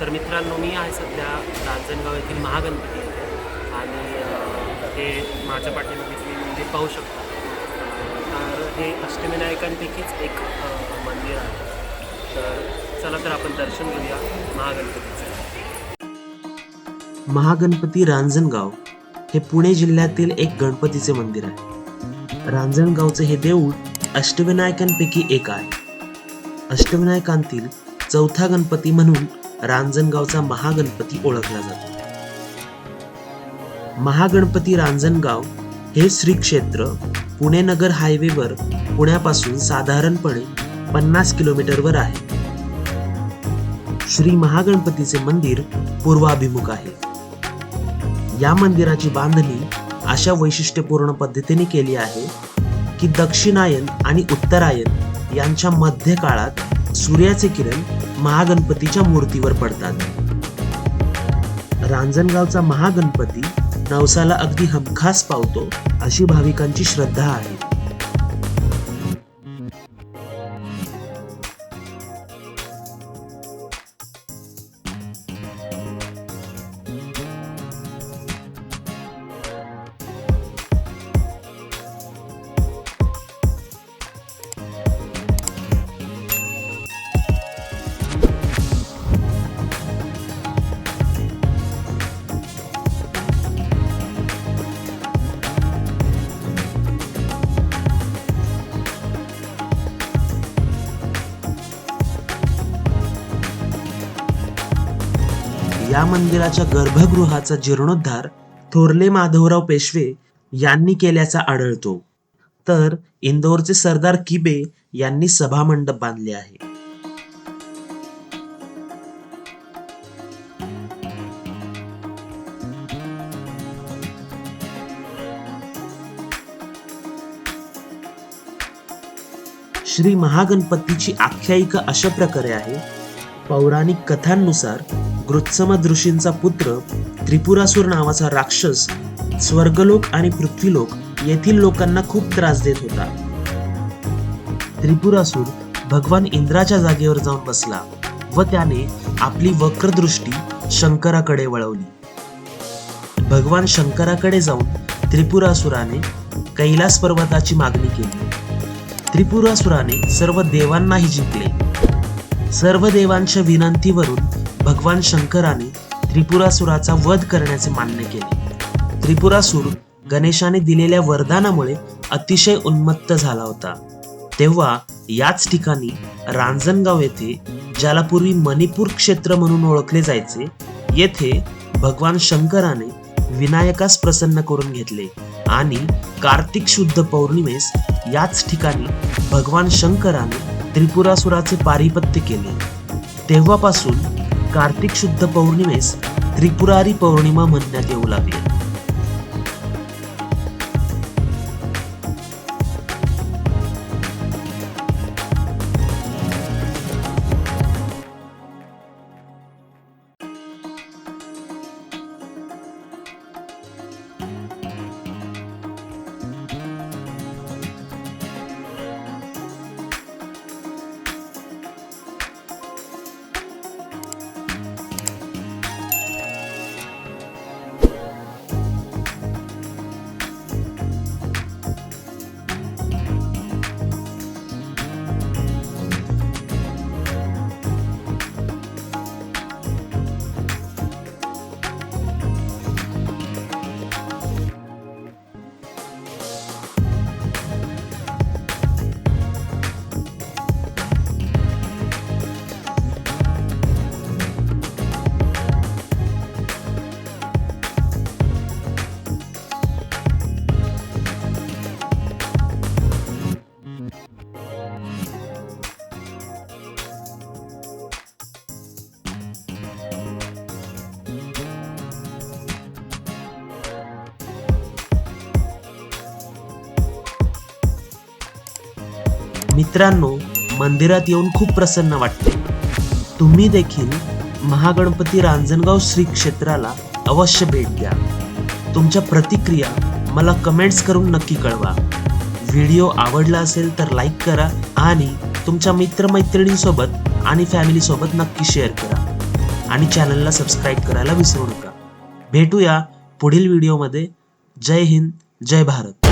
तर मित्रांनो मी आहे सध्या रांजणगाव येथील महागणपती आणि हे माझ्या पाठीमध्ये तुम्ही म्हणजे मंदिर पाहू शकता. तर हे अष्टविनायकांपैकीच एक मंदिर आहे. तर चला तर आपण दर्शन घेऊया महागणपतीचं. महागणपती रांजणगाव हे पुणे जिल्ह्यातील एक गणपतीचे मंदिर आहे. रांजणगावचे हे देऊळ अष्टविनायकांपैकी एक आहे. अष्टविनायकांतील चौथा गणपती म्हणून रांजणगावचा महागणपती ओळखला जातो. महागणपती रांजणगाव हे श्री क्षेत्र पुणे नगर हायवेवर पुण्यापासून साधारणपणे पन्नास किलोमीटरवर आहे. श्री महागणपतीचे मंदिर पूर्वाभिमुख आहे. या मंदिराची बांधणी अशा वैशिष्ट्यपूर्ण पद्धतीने केली आहे की दक्षिणायन आणि उत्तरायन यांच्या मध्य काळात सूर्याचे किरण महागणपतीच्या मूर्तीवर पडतात. रांजणगावचा महागणपती नवसाला अगदी हमखास पावतो अशी भाविकांची श्रद्धा आहे. या मंदिराच्या गर्भगृहाचा जीर्णोद्धार थोरले माधवराव पेशवे यांनी केल्याचा आढळतो. तर इंदोरचे सरदार किबे यांनी सभामंडप बांधले आहे. श्री महागणपतीची आख्यायिका अशा प्रकारे आहे. पौराणिक कथांनुसार गृत्समद ऋषींचा पुत्र त्रिपुरासूर नावाचा राक्षस स्वर्गलोक आणि पृथ्वीलोक येथील लोकांना खूप त्रास देत होता. त्रिपुरासूर भगवान इंद्राच्या जागेवर जाऊन बसला व त्याने आपली वक्रदृष्टी शंकराकडे वळवली. भगवान शंकराकडे जाऊन त्रिपुरासुराने कैलास पर्वताची मागणी केली. त्रिपुरासुराने सर्व देवांनाही जिंकले. सर्व देवांच्या विनंतीवरून भगवान शंकराने त्रिपुरासुराचा वध करण्याचे मान्य केले. त्रिपुरासूर गणेशाने दिलेल्या वरदानामुळे अतिशय उन्मत्त झाला होता. तेव्हा याच ठिकाणी रांजणगाव येथे ज्याला पूर्वी मणिपूर क्षेत्र म्हणून ओळखले जायचे येथे भगवान शंकराने विनायकास प्रसन्न करून घेतले आणि कार्तिक शुद्ध पौर्णिमेस याच ठिकाणी भगवान शंकराने त्रिपुरासुराचे पारिपत्य केले. तेव्हापासून कार्तिक शुद्ध पौर्णिमेस त्रिपुरारी पौर्णिमा म्हणण्यात येऊ लागली. मित्रांनो मंदिरात येऊन खूप प्रसन्न वाटते. तुम्ही देखील महागणपती रांजणगाव श्री क्षेत्राला अवश्य भेट द्या. तुमच्या प्रतिक्रिया मला कमेंट्स करून नक्की कळवा. व्हिडिओ आवडला असेल तर लाईक करा आणि तुमच्या मित्रमैत्रिणींसोबत आणि फॅमिलीसोबत नक्की शेअर करा. आणि चॅनलला सबस्क्राईब करायला विसरू नका. भेटूया पुढील व्हिडिओमध्ये. जय हिंद जय भारत.